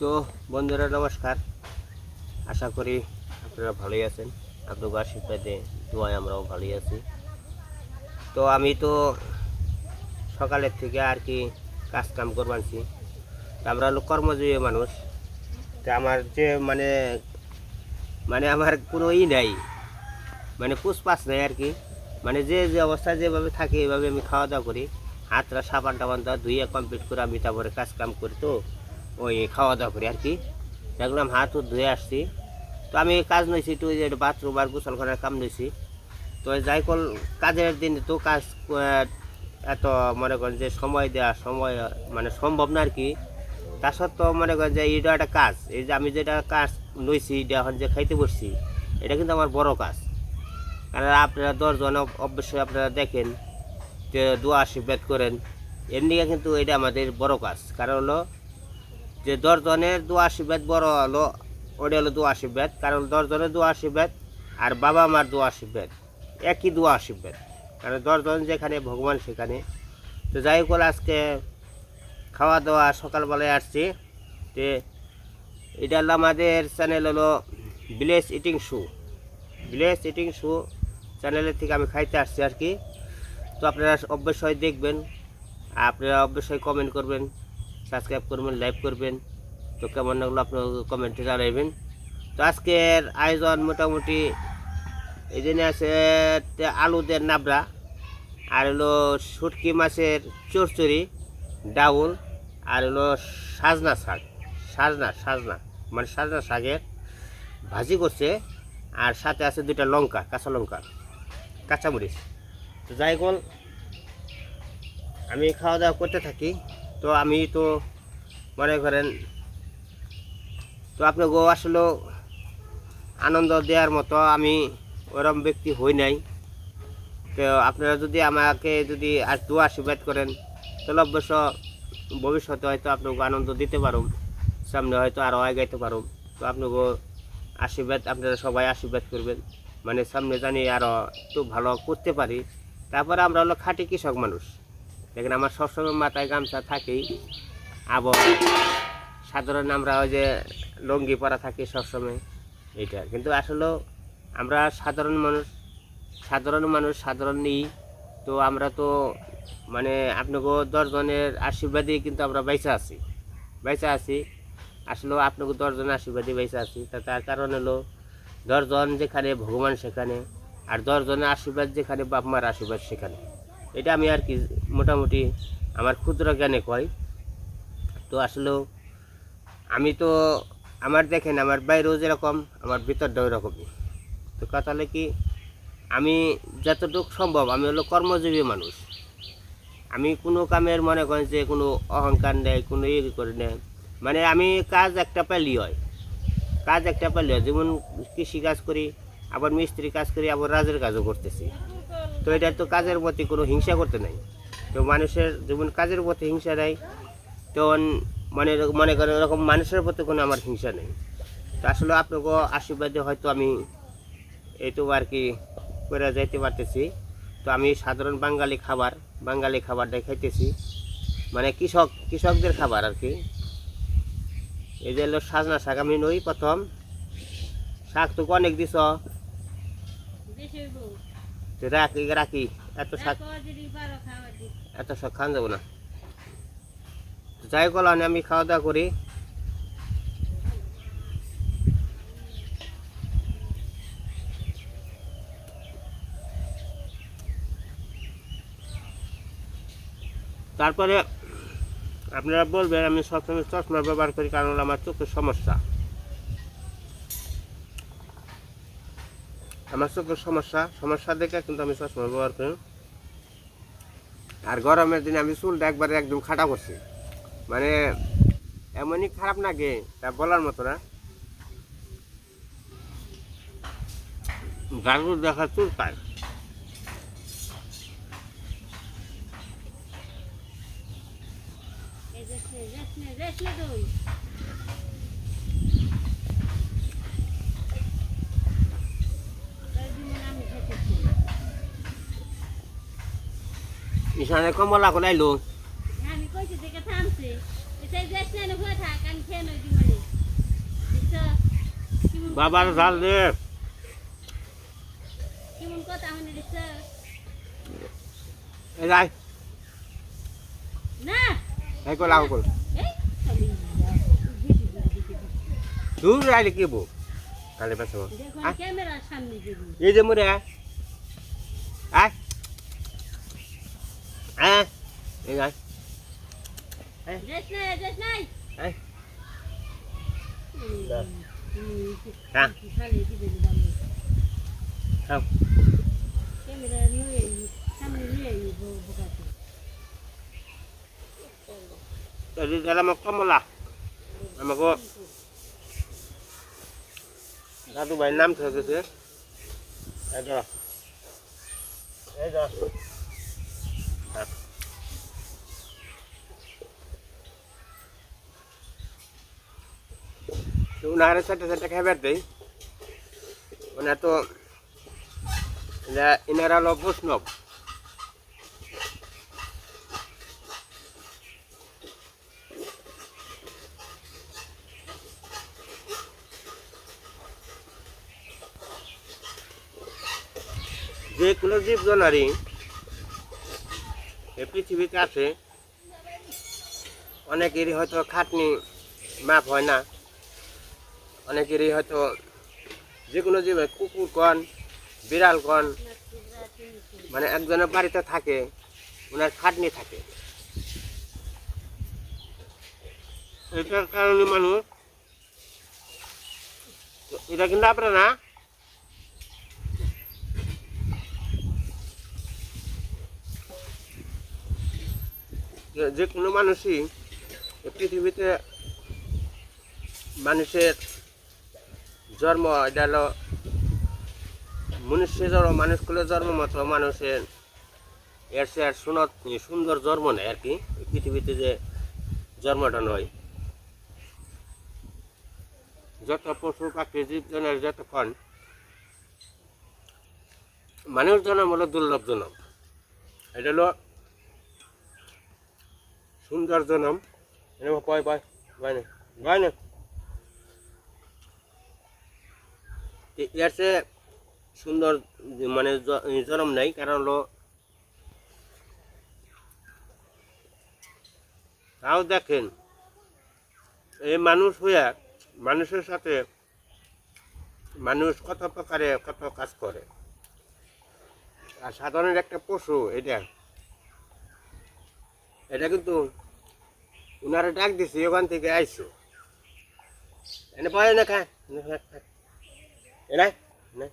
তো বন্ধুরা, নমস্কার। আশা করি আপনারা ভালোই আছেন। আপনাদের আশীর্বাদে, দোয়ায় আমরাও ভালোই আছি। তো আমি তো সকালের থেকে আর কি কাজ কাম করবানছি আমরা হলো কর্মজীবী মানুষ। তো আমার যে মানে মানে আমার কোনো ই নাই। মানে পুষপাস নাই আর কি। মানে যে যে অবস্থা যেভাবে থাকে এভাবে আমি খাওয়া দাওয়া করি। হাতটা সাবান টাবান দেওয়া ধুয়ে কমপ্লিট করে আমি তারপরে কাজ কাম করি তো। ওই খাওয়া দাওয়া করি আর কি। দেখলাম হাত ও ধুয়ে আসছি। তো আমি কাজ নইছি ওই যে বাথরুম আর গোসলখানার কাম নইছি। তো যাই কল কাজের দিন তো কাজ এত মনে করেন যে সময় দেওয়া সময় মানে সম্ভব না আর কি। তা সত্ত্বেও মনে করেন যে এটা একটা কাজ। এই যে আমি যেটা কাজ লইছি এটা এখন যে খাইতে বসছি, এটা কিন্তু আমার বড় কাজ। কারণ আপনারা দশজন অব- অবশ্যই আপনারা দেখেন, যে দোয়া আশীর্বাদ করেন। এমনি কিন্তু এটা আমাদের বড় কাজ। কারণ হলো যে দশজনের দোয়া আশীর্বাদ বড় হলো, ওটা হলো দোয়া আশীর্বাদ। কারণ দশজনের দোয়া আশীর্বাদ আর বাবা মার দোয়া আশীর্বাদ, একই দোয়া আশীর্বাদ। কারণ দশজন যেখানে, ভগবান সেখানে। তো যাই হোক, আজকে খাওয়া দাওয়া সকালবেলায় আসছি। যে এটা হলো আমাদের চ্যানেল হলো village eating show village eating show চ্যানেলের থেকে আমি খাইতে আসছি আর কি। তো আপনারা অবশ্যই দেখবেন, আপনারা অবশ্যই কমেন্ট করবেন। সাবস্ক্রাইব করবেন, লাইক করবেন। তো কেমন লাগল আপনার কমেন্টে জানাবেন তো আজকের আয়োজন মোটামুটি এই জন্য আছে আলুদের নাবড়া আর হলো শুটকি মাছের চরচড়ি ডাউল আর হলো সাজনা শাক। সাজনা সাজনা মানে সাজনা শাকের ভাজি করছে আর সাথে আছে দুইটা লঙ্কা, কাঁচা লঙ্কা, কাঁচামরিচ। তো যাই আমি খাওয়া দাওয়া করতে থাকি। তো আমি তো মনে করেন, তো আপনাকে আসলে আনন্দ দেওয়ার মতো আমি ওরম ব্যক্তি হই নাই। তো আপনারা যদি আমাকে যদি আর দু আশীর্বাদ করেন, তাহলে অবশ্য ভবিষ্যতে হয়তো আপনাকে আনন্দ দিতে পারুম, সামনে হয়তো আরও আগাইতে পারুম। তো আপনাকে আশীর্বাদ, আপনারা সবাই আশীর্বাদ করবেন। মানে সামনে জানি আরও একটু ভালো করতে পারি। তারপরে আমরা হলো খাঁটি কৃষক মানুষ। দেখেন আমার সবসময় মাথায় গামছা থাকেই। আবার সাধারণ আমরা ওই যে লঙ্গি পরা থাকি সবসময়। এইটা। কিন্তু আসলে আমরা সাধারণ মানুষ সাধারণ মানুষ সাধারণ নেই। তো আমরা তো মানে আপনাকে দশজনের আশীর্বাদে কিন্তু আমরা বাইসা আছি। বাইসা আছি। আসলেও আপনাকে দশজনের আশীর্বাদে বাইসা আছি। তা তার কারণ হলো দশজন যেখানে, ভগবান সেখানে। আর দশজনের আশীর্বাদ যেখানে, বাপ মার আশীর্বাদ সেখানে। এটা আমি আর কি মোটামুটি আমার ক্ষুদ্র জ্ঞানে কয়। তো আসলেও আমি তো আমার দেখেন, আমার বাইরেও যেরকম, আমার ভিতরটাও এরকমই তো কথা হলো কি, আমি যতটুকু সম্ভব, আমি হলো কর্মজীবী মানুষ। আমি কোনো কামের মনে করেন যে কোনো অহংকার নেই, কোনো ইয়ে করে নেই। মানে আমি কাজ একটা পেলি হয়। কাজ একটা পেলি হয়। যেমন কৃষি কাজ করি, আবার মিস্ত্রি কাজ করি, আবার রাজের কাজও করতেছি। তো এটা তো কাজের প্রতি কোনো হিংসা করতে নাই। তো মানুষের যেমন কাজের প্রতি হিংসা নেই তখন মানে মনে করেন এরকম মানুষের প্রতি কোনো আমার হিংসা নেই। তো আসলে আপনাকে আশীর্বাদে হয়তো আমি এইটুকু আর কি করে যাইতে পারতেছি। তো আমি সাধারণ বাঙালি খাবার, বাঙালি খাবারটাই খাইতেছি। মানে কৃষক, কৃষকদের খাবার আর কি। এই যে হলো সাজনা শাক, আমি নই প্রথম। শাক তো অনেক দিছ। রাখি রাখি। এত শাক এত শাক খান যাব না। যাই কলানে আমি খাওয়া দাওয়া করি। তারপরে আপনারা বলবেন আমি সবসময় চশমা ব্যবহার করি কারণ আমার চোখের সমস্যা। আমার চোখের সমস্যা সমস্যা দেখে কিন্তু আমি চশমা ব্যবহার করি আর গরমের দিনে আমি চুলটা একবারে একদম খাটা করছি মানে এমনই খারাপ লাগে তা বলার মতো না গাড়ু দেখা চুল পায় ইসানে কমলা করে আইলো আমি কইছি দেখে থামছে। এটাই যাস না থাক আমি খেয়ে নই দিমানে বাবার ঝাল দে। কেমন কথা হনে দিছো এই যাই। না। এই কল আও কল। দূর রাইলে কি বউ কালে পাশে ক্যামেরার সামনে এই যে মরে আয়। à đi rồi đây này đây này đây à không Jadi dalam apa malah? Nama kok? Satu by enam saja. Ada. Ada. তো উনারে সাথে সাথে খাবার দেই। ওনা তো এরা- এনারা হলো বৈষ্ণব। যে কোনো জীবজনারই এই পৃথিবীতে আছে, অনেকেরই হয়তো খাটনি মাপ হয় না। অনেকেরই হয়তো যে কোনো জীব কুকুর কন, বিড়াল কন মানে একজনের বাড়িতে থাকে, ওনার খাটনি থাকে। এটার কারণে মানুষ এটা কিন্তু আপনার না? যে- কোনো মানুষই পৃথিবীতে মানুষের জন্ম এটা হলো মনুষ্য জন্ম মানুষগুলো জন্ম মতো মানুষের এর সে আর সুন্দর জন্ম নেয় আর কি? পৃথিবীতে যে জন্মটা নয় যত পশু পাখি জীবজনের যতক্ষণ মানুষ জন্ম হলো দুর্লভ জনম। এটা হলো সুন্দর জনম পয় পয় ভয় না? ভয় না? এর সে সুন্দর মানে জনম নাই, কারণ হলো তাও দেখেন, এই মানুষ হইয়া মানুষের সাথে মানুষ কত প্রকারে কত কাজ করে। আর সাধারণ একটা পশু, এটা এটা কিন্তু উনারা ডাক দিছে, ওখান থেকে আইসো এনে পায় না খা। এনে এনে।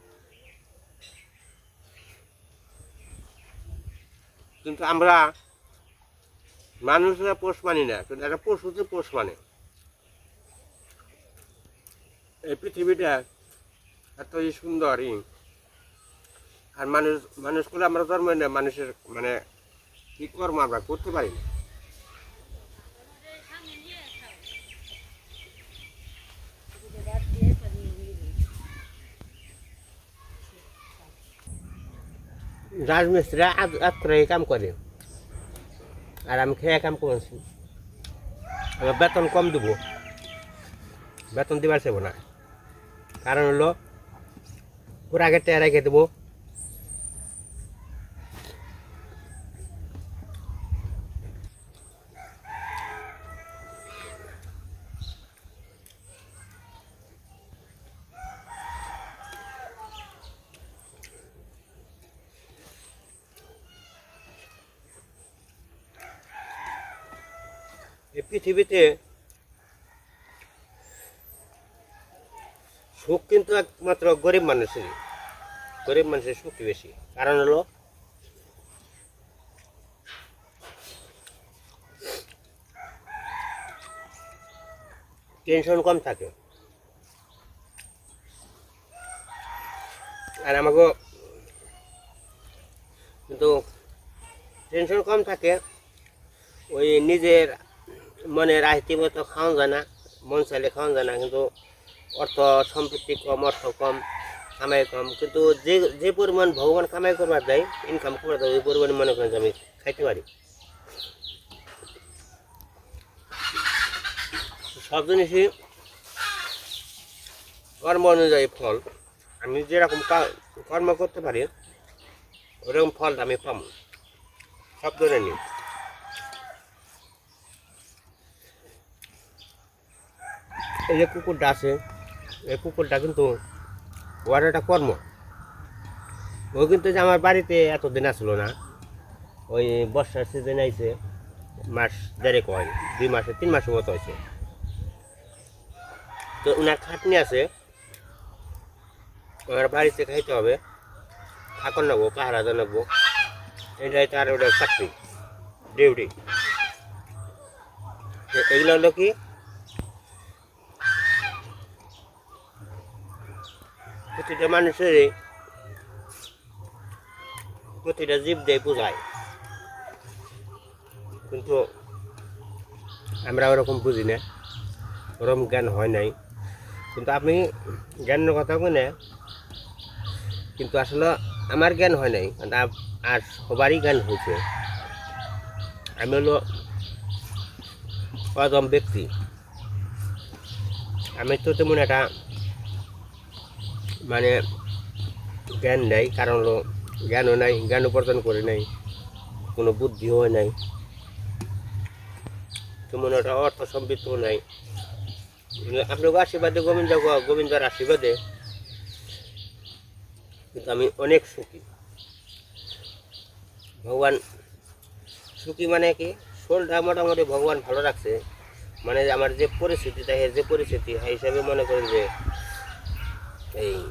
কিন্তু আমরা মানুষরা পোষ মানি না, কিন্তু একটা পশুতে পোষ মানে এই পৃথিবীটা এতই সুন্দর। আর মানুষ, মানুষগুলো আমরা জন্ম না, মানুষের মানে কি কর্ম আমরা করতে পারি না সামনে নিয়ে খাও বাদ দিয়ে পানি রাজমিস্ত্রিরা এই কাম করে। আর আমি খেয়ে কাম করছি। আমার বেতন কম দেবো। বেতন দিবার চাইব না। কারণ হলো পুরা আগে টেয়া রেখে দেবো। এই পৃথিবীতে সুখ কিন্তু একমাত্র গরিব মানুষের গরিব মানুষের সুখই বেশি। কারণ হলো টেনশন কম থাকে। আর আমাকে কিন্তু টেনশন কম থাকে ওই নিজের মনের আহিতি মতো খাওয়া যায় না, মন চাইলে খাওয়া যায় না, কিন্তু অর্থ সম্পত্তি কম, অর্থ কম, কামাই কম। কিন্তু যে যে পরিমাণ ভগবান কামাই করবার দেয় ইনকাম করে দেয়, ওই পরিমাণ মনে করেন আমি খাইতে পারি। সব জিনিসই কর্ম অনুযায়ী ফল। আমি যেরকম কর্ম করতে পারি, ওরকম ফলটা আমি পাবো। সব ধরে নিই এই যে কুকুরটা আছে, এই কুকুরটা কিন্তু ওর একটা কর্ম। ও কিন্তু যে আমার বাড়িতে এতদিন আসলো না, ওই বর্ষার সিজন আইছে, মাস দেড়েক হয়, দুই মাসে, তিন মাসের মতো হয়েছে। তো ওনার খাটনি আছে, ওনার বাড়িতে খাইতে হবে, ঠাকুর নেব পাহারা নেব এটাই তার ওটা চাকরি ডিউটি এগুলো হলো কি প্রতিটা মানুষেরই প্রতিটা জীব দিয়ে বোঝায়। কিন্তু আমরা ওরকম বুঝি না। ওরকম জ্ঞান হয় নাই। কিন্তু আপনি জ্ঞানের কথা শুনে কিন্তু আসলে আমার জ্ঞান হয় নাই। আর সবারই জ্ঞান হয়েছে। আমি হলো অদম ব্যক্তি। আমি তো তেমন একটা মানে জ্ঞান নেই, কারণ হলো জ্ঞানও নাই, জ্ঞান উপার্জন করে নাই, কোনো বুদ্ধিও নাই। তেমন একটা অর্থ সমৃদ্ধও নাই। আপনাকে আশীর্বাদে, গোবিন্দ গোবিন্দর আশীর্বাদে। কিন্তু আমি অনেক সুখী। ভগবান, সুখী মানে কি? শরীরটা মোটামুটি ভগবান ভালো রাখছে। মানে আমার যে পরিস্থিতি দেখে যে পরিস্থিতি, সেই হিসাবে মনে করেন যে এই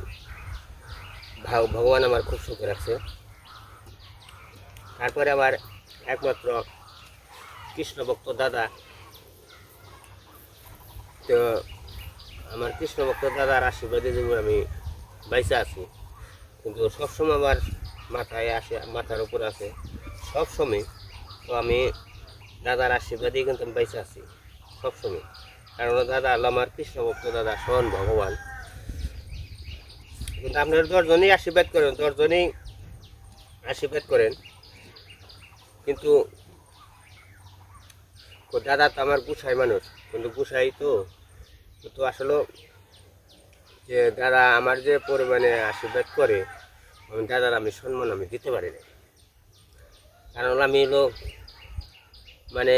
ভাগ- ভগবান আমার খুব সুখে রাখছে। তারপরে আমার একমাত্র কৃষ্ণভক্ত দাদা। তো আমার কৃষ্ণভক্ত দাদার আশীর্বাদে যেমন আমি বাইসা আছি। কিন্তু সবসময় আমার মাথায় আসে, মাথার উপর আছে সবসময় তো আমি দাদার আশীর্বাদে কিন্তু আমি বাইসা আছি। সবসময়। কারণ দাদা হলো আমার কৃষ্ণ ভক্ত দাদা, স্বয়ং ভগবান। কিন্তু আপনারা দশজনেই আশীর্বাদ করেন, দশজনেই আশীর্বাদ করেন। কিন্তু দাদা তো আমার গুছাই মানুষ, কিন্তু গুছাই তো তো আসলে যে দাদা আমার যে পরিমাণে আশীর্বাদ করে আমি দাদার আমি সম্মান আমি দিতে পারি না কারণ আমি হলো মানে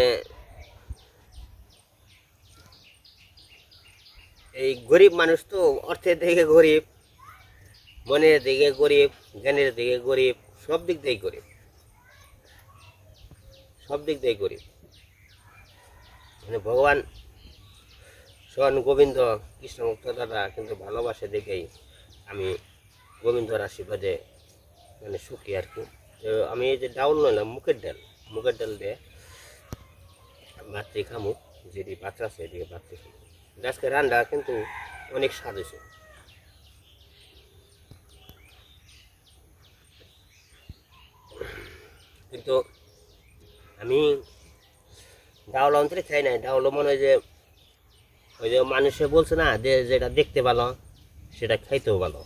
এই গরিব মানুষ তো অর্থের দিকে গরিব। মনের দিকে গরিব, জ্ঞানের দিকে গরিব, সব দিক দিয়েই গরিব। সব দিক দিয়ে গরিব। মানে ভগবান, স্বয়ং গোবিন্দ, কৃষ্ণমুক্ত দাদা কিন্তু ভালোবাসে দেখেই আমি গোবিন্দর আশীর্বাদে মানে সুখী আর কি। আমি এই যে ডাউল নইলাম মুখের ডাল। মুখের ডাল দিয়ে ভাতটি খামু যেটি বাচ্চা আছে এদিকে ভাতটি খামু আজকে রান্না কিন্তু অনেক স্বাদ হয়েছে। কিন্তু আমি ডাউল অন্তরে খাই নাই। ডাউল মনে হয় যে ওই যে মানুষে বলছে না যে যেটা দেখতে ভালো, সেটা খাইতেও ভালো।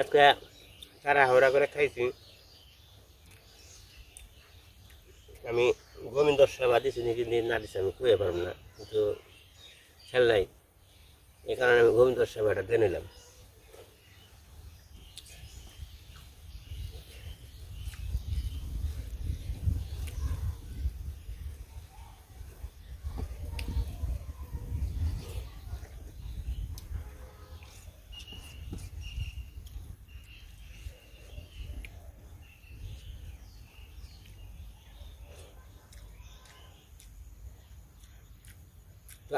আজকে তারা হাওড়া করে খাইছি। আমি গোবিন্দর সেবা দিছি নাকি না দিছি, আমি খুঁজে পারব না। কিন্তু খেল নাই। এই কারণে আমি গোবিন্দর সেবাটা দিয়ে নিলাম।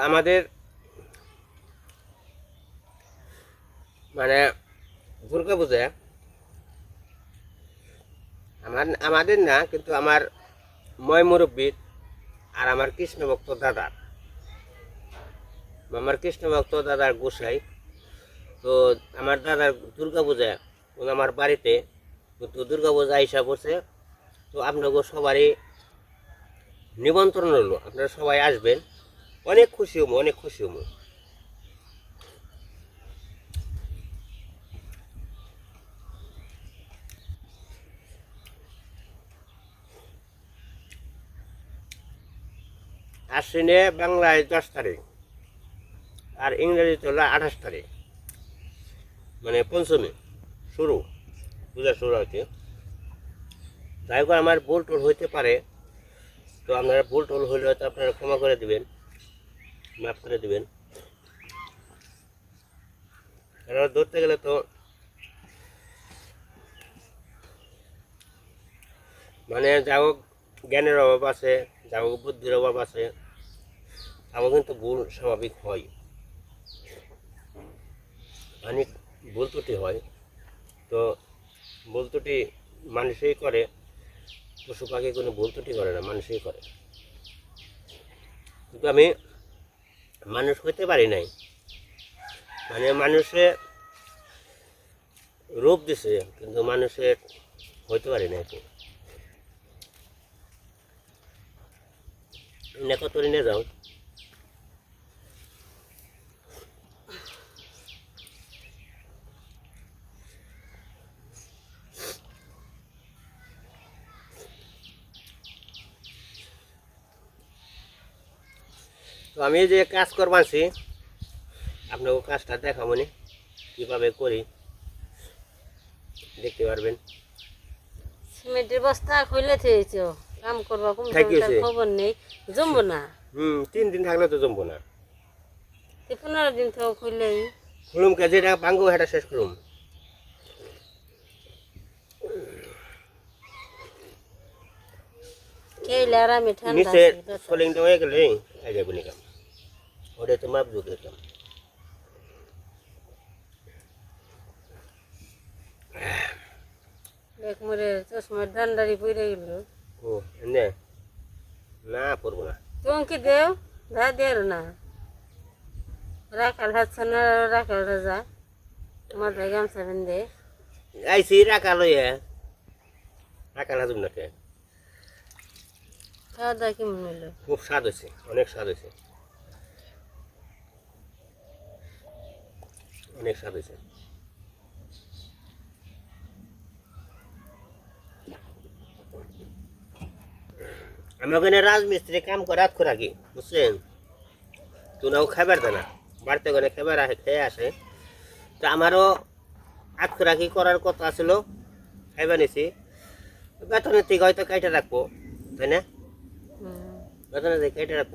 আমাদের মানে দুর্গা পূজা আমার, আমাদের না, কিন্তু আমার ময় মুরব্বীর আর আমার কৃষ্ণ ভক্ত দাদার আমার কৃষ্ণভক্ত দাদার গোসাই। তো আমার দাদার দুর্গা পূজা, উনি আমার বাড়িতে তো দুর্গা পূজা হিসাব করছে তো আপনাকে সবারই নিমন্ত্রণ হলো আপনারা সবাই আসবেন। অনেক খুশি হব, অনেক খুশি হব। আশ্বিনে বাংলায় দশ তারিখ, আর ইংরেজিতে হলো আঠাশ তারিখ। মানে পঞ্চমী, শুরু, পূজা শুরু হচ্ছে যাই হোক, আমার ভুল টুল হইতে পারে। তো আপনারা ভুল টুল হলে হয়তো আপনারা ক্ষমা করে দিবেন। মাফ করে দিবেন। কারণ ধরতে গেলে তো মানে যা হোক, জ্ঞানের অভাব আছে যা হোক, বুদ্ধির অভাব আছে। আমার কিন্তু ভুল স্বাভাবিক হয়। অনেক ভুল ত্রুটি হয়। তো ভুল ত্রুটি মানুষই করে, পশু পাখি কোনো ভুল ত্রুটি করে না, মানুষই করে। কিন্তু আমি মানুষ হইতে পারি নাই। মানে মানুষে রূপ দিছে, কিন্তু মানুষের হইতে পারি নাই তো। এনে কত নিয়ে যাও। আমি যে কাজ করবাছি আপনাকে কাজটা দেখাবো নি কীভাবে করি দেখতে পারবেন। সিমেন্টের বস্তা খুলে থেয়েছ কাম করবা কোন খবর নেই জমবো না। হুম তিন দিন থাকলে তো জমবো না। পনেরো দিন তো খুললেই খুলুম কে যেটা ভাঙ্গো সেটা শেষ করুম। আরামে ঠান্ডা নিচে সলিং হয়ে গেলে যাবে নি কাম। ওটা তো মাপ যোগ দিতাম এক মরে চশমার ঠান্ডারি পড়ে গেল। ও এনে না পড়ব না। তোমাকে দেও? ধা না। রাখাল হাত রাখাল রাজা মাথায় গামছা বেঁধে। আইসি রাখা লইয়া রাখা লাজুম না কে খাওয়া দাওয়া কেমন হলো খুব স্বাদ হয়েছে অনেক স্বাদ হয়েছে অনেক স্বাদ হয়েছে। আমি ওখানে রাজমিস্ত্রি কাম করে রাত করে রাখি বুঝছেন? তুই নাও খাবার দে না বাড়িতে ওখানে খাবার আসে খেয়ে আসে। তো আমারও রাখি করার কথা ছিল খাইবা নিছি। বেতনের থেকে হয়তো কাইটা রাখব তাই না? হুম। বেতনে থেকে কেটে রাখব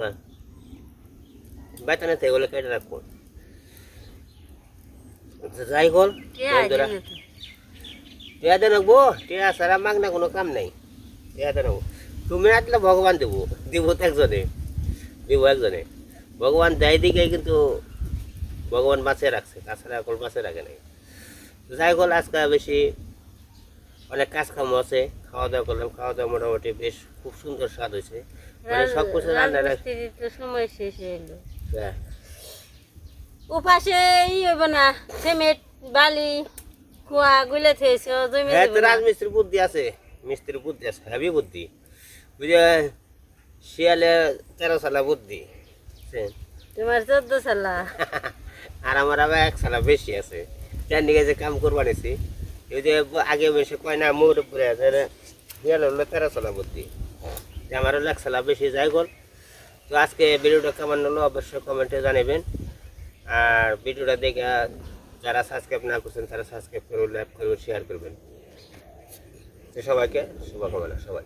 বেতনে থেকে বলে কেটে রাখব। যাই না তো? টিয়া রাখব? টিয়া সারা মাগনা কোনো কাম নাই। টিয়া দেন রাখব। তুমি আসলে ভগবান দেব। দিব একজনে। দিব একজনে। ভগবান দেয় দিকে কিন্তু ভগবান বাঁচে রাখছে। তাছাড়া এখন বাঁচে রাখে নাই। যাই হল আজকে বেশি অনেক কাজ কাম আছে। খাওয়া দাওয়া করলাম। খাওয়া দাওয়া মোটামুটি বেশ খুব সুন্দর স্বাদ হয়েছে। মানে সব কিছু রান্না সময় শেষ হয়ে হ্যাঁ। উপাসে ই হইব না সিমেন্ট বালি কুয়া গুলে থেয়েছ জমি হ্যাঁ তো না। বুদ্ধি আছে মিস্ত্রির বুদ্ধি আছে হেভি বুদ্ধি। বুঝে শিয়ালে তেরো সালা বুদ্ধি তোমার চোদ্দ সালা। আর আমার আবার এক সালা বেশি আছে। যার নিকে যে কাম করবা নিছি এই যে আগে বেশি কয় না মোর উপরে রে, হলো তেরো সালা বুদ্ধি। আমার হলো এক সালা বেশি যাই গল। তো আজকে ভিডিওটা কেমন হলো অবশ্যই কমেন্টে জানাবেন আর ভিডিওটা দেখে যারা সাবস্ক্রাইব না করছেন, তারা সাবস্ক্রাইব করে লাইক করে শেয়ার করবেন। তো সবাইকে শুভকামনা সবাই